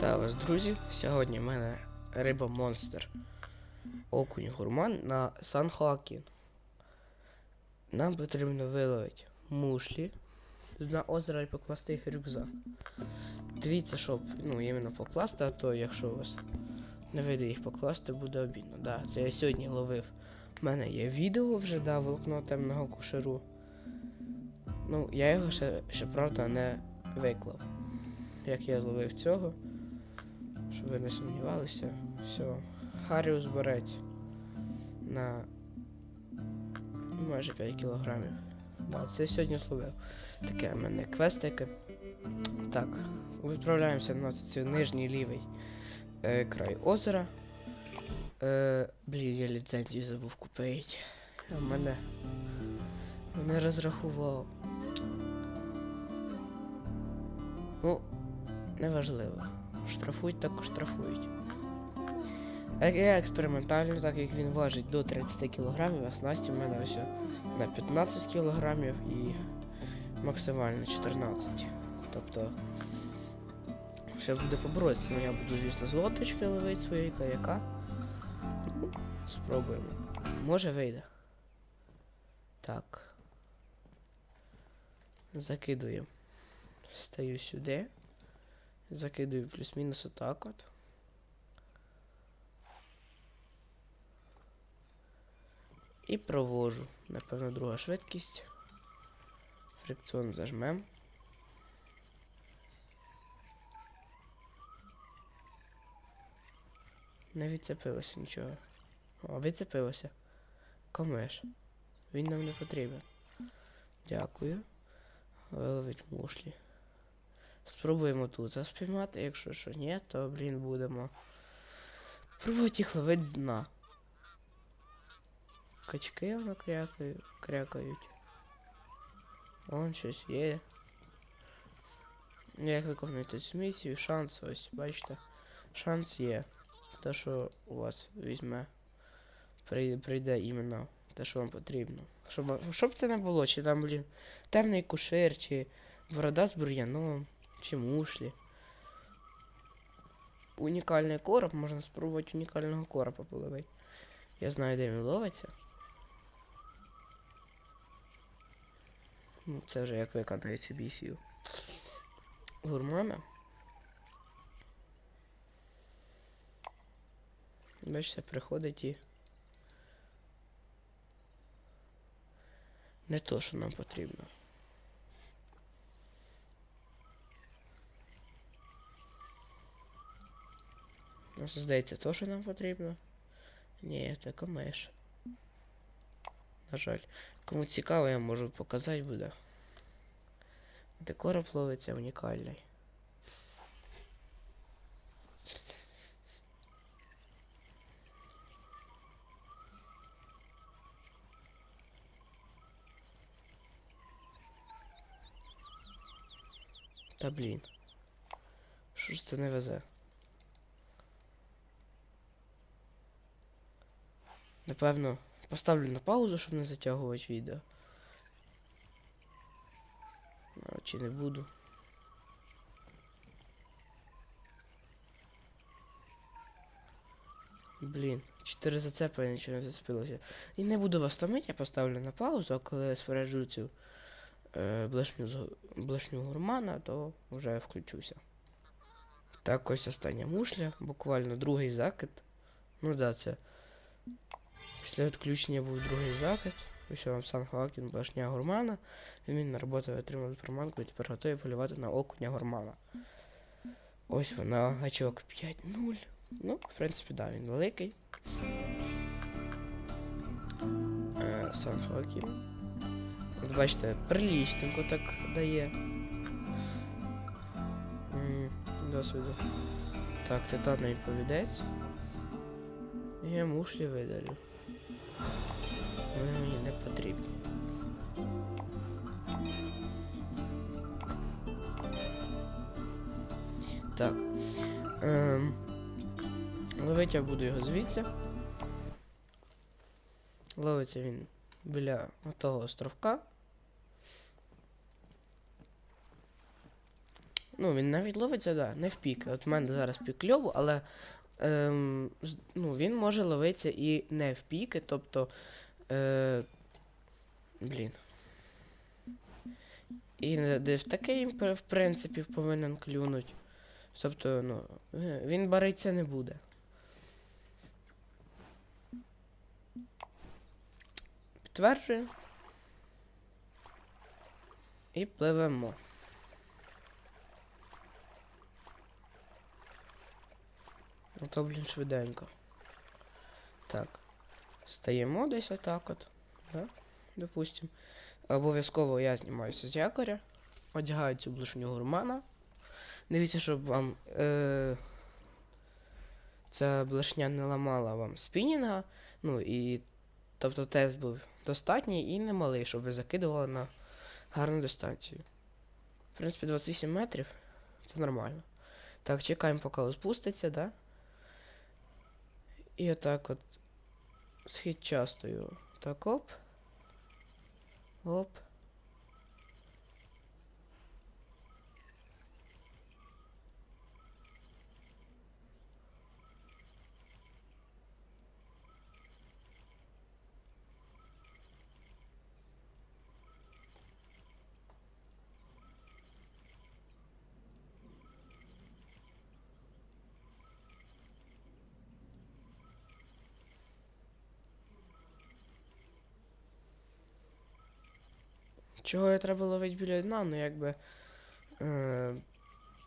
Вітаю вас, друзі! Сьогодні в мене риба монстр окунь гурман на Сан Хоакін. Нам потрібно виловити мушлі з дна озера і покласти їх в рюкзак. Дивіться, щоб ну, іменно покласти, а то якщо у вас не вийде їх покласти, буде обідно. Да, це я сьогодні ловив. У мене є відео вже, да, волокно темного кушеру. Ну, я його ще, ще правда не виклав. Як я зловив цього. Щоб ви не сумнівалися. Все. Харіус береть на майже 5 кілограмів. Да, це сьогодні зловив. Таке в мене квестики. Так, відправляємося на цей нижній лівий е, край озера. Е, блін, я ліцензію забув купити. А мене не розрахував. Ну, неважливо. Штрафують, так штрафують. Я експериментально, так як він важить до 30 кг, а снасті в мене ось на 15 кг і максимально 14. Тобто ще буде поборотися, але я буду, звісно, з лодочки ловити свої каяка. Ну, спробуємо. Може вийде. Так. Закидуємо. Стаю сюди. Закидую плюс-мінус отак от. І провожу. Напевно, друга швидкість. Фрикціон зажмем. Не відцепилося нічого. О, відцепилося. Комеш. Він нам не потрібен. Дякую. Виловить мушлі. Спробуємо тут спіймати, якщо що ні, то, блін, будемо. Пробувати їх ловити дна. Качки воно крякають. крякають. Вон щось є. Як виконуєте цю місію, шанс ось, бачите. Шанс є. Те, що у вас візьме. Прийде, прийде іменно те, що вам потрібно. Щоб, щоб це не було, чи там, блін, темний кушир, чи борода з бур'яном. Чи мушлі. Унікальний короб, можна спробувати унікального короба половити. Я знаю, де він ловиться. Ну, це вже як виконається бісію. Гурмана. Бачите, приходить і. Не то, що нам потрібно. Ну, здається, то, що нам потрібно. Ні, це комеш. На жаль. Кому цікаво, я можу показати буде. Декор ловиться унікальний. Та блін. Що ж це не везе? Напевно, поставлю на паузу, щоб не затягувати відео. А, чи не буду. Блін, 4 зацепи, я нічого не зацепилося. І не буду вас томити, я поставлю на паузу, а коли я споряджу цю е, блешню, блешню гурмана, то вже включуся. Так, ось остання мушля, буквально другий закид. Ну да, це Після відключення був другий закид. Ось вам сам Халакін башня гурмана. Він на роботу отримав приманку і тепер готовий полювати на окуня гурмана. Ось вона, гачок 5-0. Ну, в принципі, да, він великий. Е, сам Халакін. От бачите, прилічненько так дає. Досвіду. Так, титановий повідець. Я мушлі видалю. Вони мені не потрібні. Так. Ем, ловити я буду його звідси. Ловиться він біля того островка. Ну, він навіть ловиться, да, не в пік. От в мене зараз пік кльову, але ем, ну, він може ловитися і не в піки, тобто. Е, блін. І не- де в такий, в принципі, повинен клюнуть. Тобто, ну, е, він бариться не буде. Підтверджує. І пливемо. Ну то, блін, швиденько. Так. Стаємо десь отак от. Да? Допустим. Обов'язково я знімаюся з якоря. Одягаю цю блишню гурмана. Дивіться, щоб вам е- ця блишня не ламала вам спінінга. Ну і тобто тест був достатній і немалий, щоб ви закидували на гарну дистанцію. В принципі, 28 метрів це нормально. Так, чекаємо, поки спуститься, да? І отак от схід частою. Так оп. Оп. Чого я треба ловити біля дна, ну якби. Е,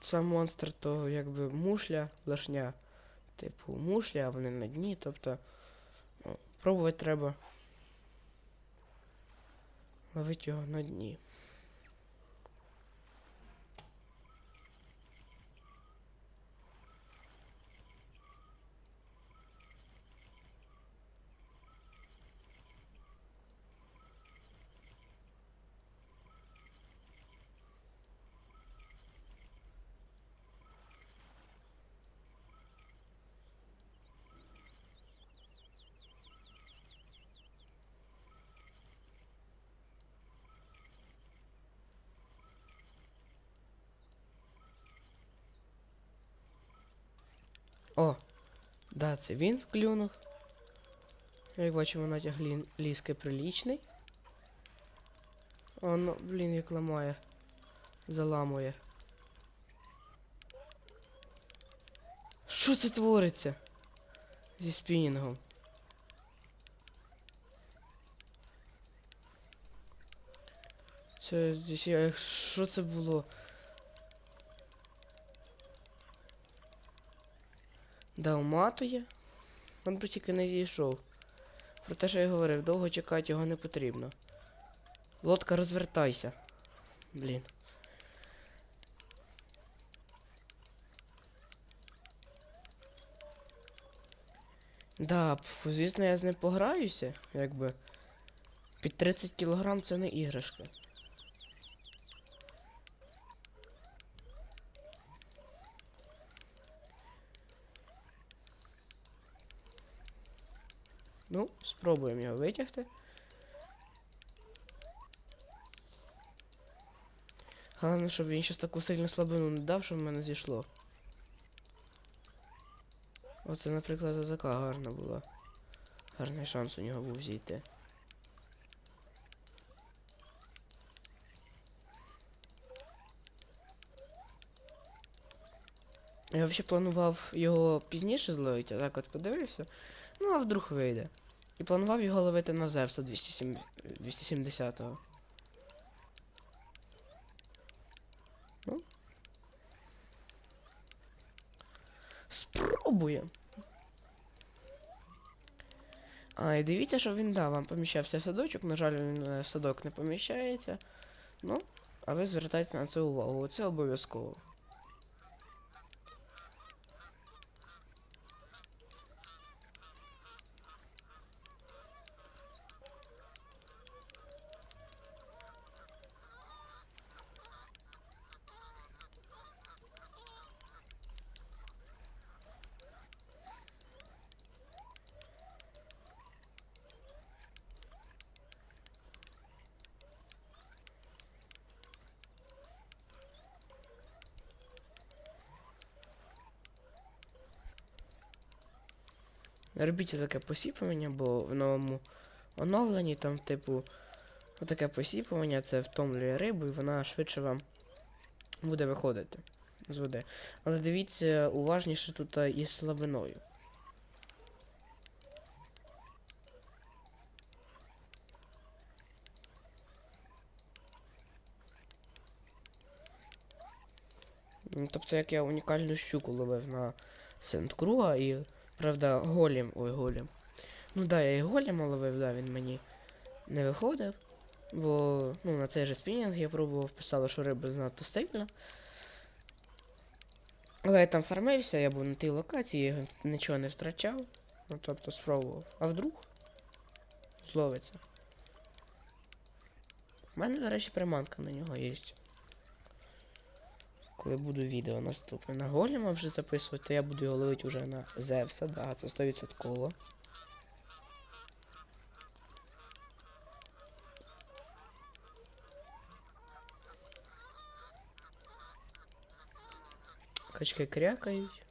сам монстр, то якби мушля, лашня. Типу мушля, а вони на дні, тобто. Ну, пробувати треба. Ловити його на дні. О! Да, це він вклюнув. Як бачимо, натяг лі... ліски прилічний. О, ну, блін, як ламає. Заламує. Що це твориться? Зі спінінгом. Це здесь я. Що це було? Да, уматує. Он би тільки не зійшов. Про те, що я говорив, довго чекати його не потрібно. Лодка, розвертайся. Блін. Да, звісно, я з ним пограюся, якби. Під 30 кілограм це не іграшка. Ну, спробуємо його витягти. Головне, щоб він щось таку сильну слабину не дав, щоб в мене зійшло. Оце, наприклад, така гарна була. Гарний шанс у нього був зійти. Я взагалі планував його пізніше зловити, а так от подивився. Ну, а вдруг вийде. І планував його ловити на Зевса 207 270-го. Ну. Спробуємо. А, і дивіться, що він да, вам поміщався в садочок. На жаль, він е, в садок не поміщається. Ну, а ви звертайте на це увагу. Це обов'язково. Робіть таке посіпування, бо в новому оновленні там, типу, таке посіпування це втомлює рибу і вона швидше вам буде виходити з води. Але дивіться уважніше тут із слабиною. Тобто, як я унікальну щуку ловив на Сент-Круа і, правда, голім. Ой, голім. Ну да, я і голіма ловив, да, він мені не виходив. Бо ну, на цей же спінінг я пробував, писало, що риба занадто сильна. Але я там фармився, я був на тій локації, я нічого не втрачав. Ну тобто спробував. А вдруг зловиться. У мене, до речі, приманка на нього є. Коли буду відео наступне на голіма вже записувати, то я буду його ловити вже на Зевса, да, це 100%. Качки крякають.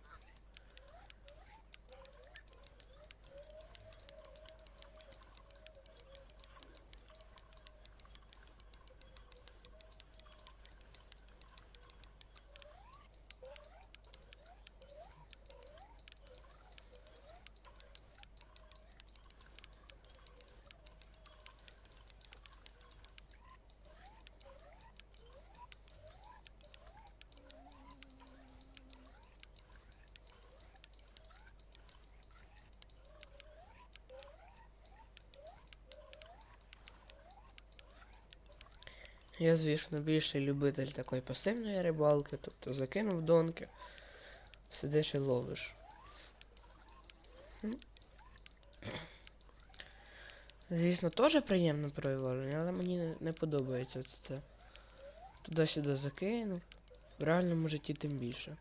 Я, звісно, більший любитель такої пасивної рибалки, тобто закинув донки, сидиш і ловиш. Звісно, теж приємне переваження, але мені не, подобається це. Туди-сюди закинув. В реальному житті тим більше.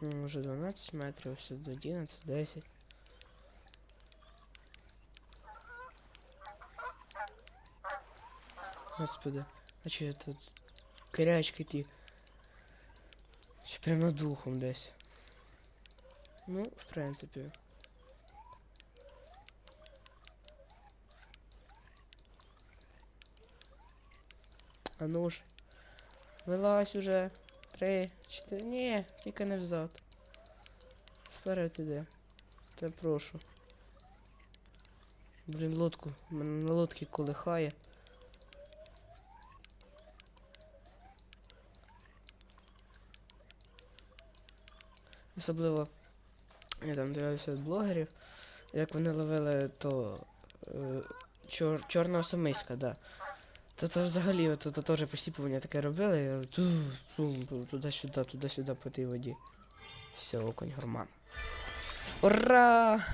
Ну, Вже 12 метрів, сюди 11, 10. Господи, а чи тут корячки ті? Чи прям над духом десь? Ну, в принципі. А ну ж. Вилазь уже. Три, чотири. Ні, тільки не взад. Вперед іде. Та прошу. Блін, лодку. Мене на лодці колихає. Особливо я там дивився від блогерів, як вони ловили то е, чор, чорного самиська, да. То то взагалі от, то, теж посіпування таке робили. Туди-сюди, туди-сюди по тій воді. Все, окунь гурман. Ура!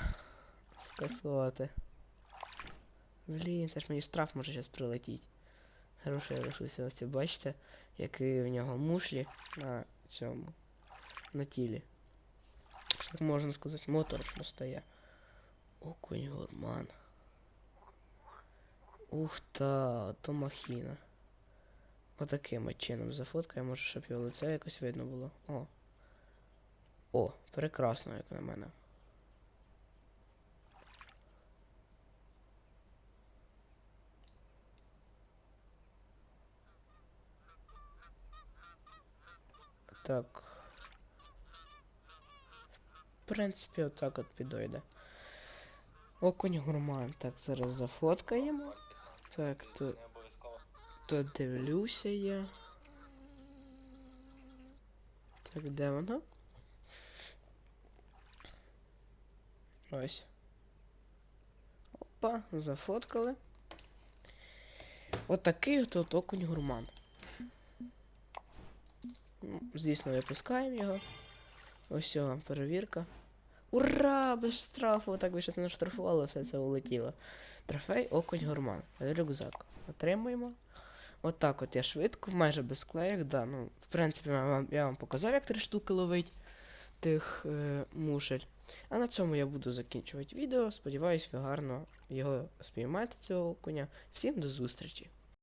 Скасувати. Блін, це ж мені штраф може зараз прилетіть. Гроші я лишуся ось бачите, які в нього мушлі на цьому. На тілі. Так можна сказати, моторошно стає. Окунь гурман. Ух та, то махіна. Отаким от чином зафоткаю, може, щоб його лице якось видно було. О. О, прекрасно, як на мене. Так. Принципі, отак от підойде. Окунь гурман. Так, зараз зафоткаємо. Так, то, то дивлюся я. Так, де воно? Ось. Опа, зафоткали. Отакий от, от окунь гурман. Ну, Звісно, випускаємо його. Ось вам перевірка. Ура! Без штрафу! Так би щось не штрафувало, все це улетіло. Трофей окунь гурман. Рюкзак. Отримуємо. Отак от я швидко, майже без клеєк, да. Ну, в принципі, я вам, я вам показав, як три штуки ловить тих е, мушель. А на цьому я буду закінчувати відео. Сподіваюсь, ви гарно його спіймаєте цього окуня. Всім до зустрічі!